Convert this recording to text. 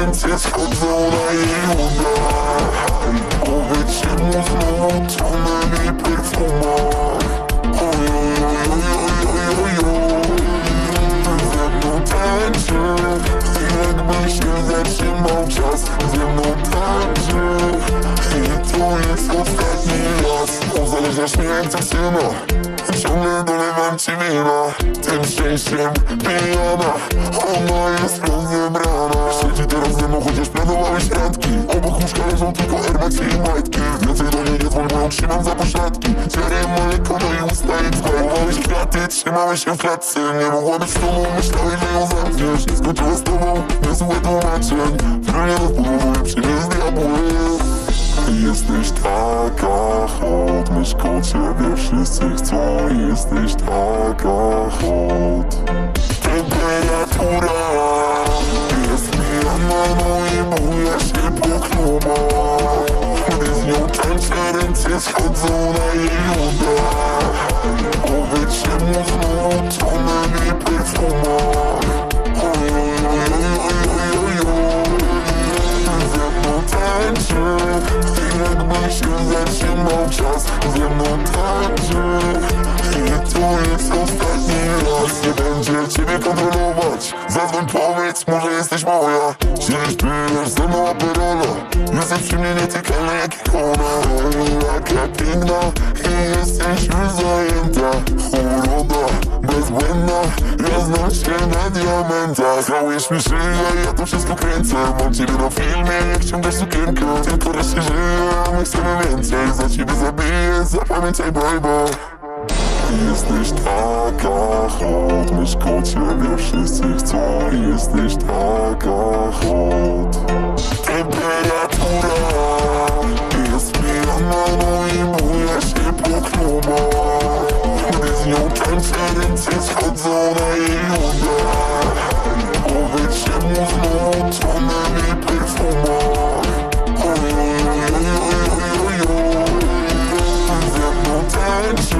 ręce schodzą na jej uda Powiedz mu znowu tonę mi perfumach Oj, oj, oj, oj, oj, oj, Ze mną tańczy Jakby się zatrzymał czas Ze mną tańczy I to jest ostatni raz Uzależniasz mnie jak dziewczyna Ciągle dolewam ci wina Tym szczęściem pijana. Ona jest Siedzi chociaż planowałeś randki Obok łóżka leżą tylko herbaci i majtki Więcej do niej nie dzwoń, ją trzymam za pośladki. Cierem mleko, no i usta Zbajowałeś kwiaty, trzymałeś się w klatce. Nie mogła być z tobą, myślałeś, że ją zamkniesz. Skończyła z tobą, nie słuchaj tłumaczeń Wronie do wpływu, przyjdzie z diabłem Jesteś taka hot, myszko ciebie wszyscy chcą. Jesteś taka hot ręce schodzą na jej uda oj Ze mną się zatrzymał czas Ze mną tańczy. I to jest ostatni raz Nie będzie ciebie kontrolować. Zadzwoń powiedz, może jesteś moja Mną aperola Jesteś przy mnie nietykalna jak ikona Jaka piękna I jesteś już zajęta. Uroda bezbłędna Ja znam się na diamentach. Całujesz mi szyję, ja to wszystko kręcę. Mam ciebie na filmie, jak ściągasz sukienkę. Tylko raz się żyje, a my chcemy więcej. Za ciebie zabiję, zapamiętaj baby Jesteś taka hot, myszko ciebie wszyscy chcą. Jesteś taka time.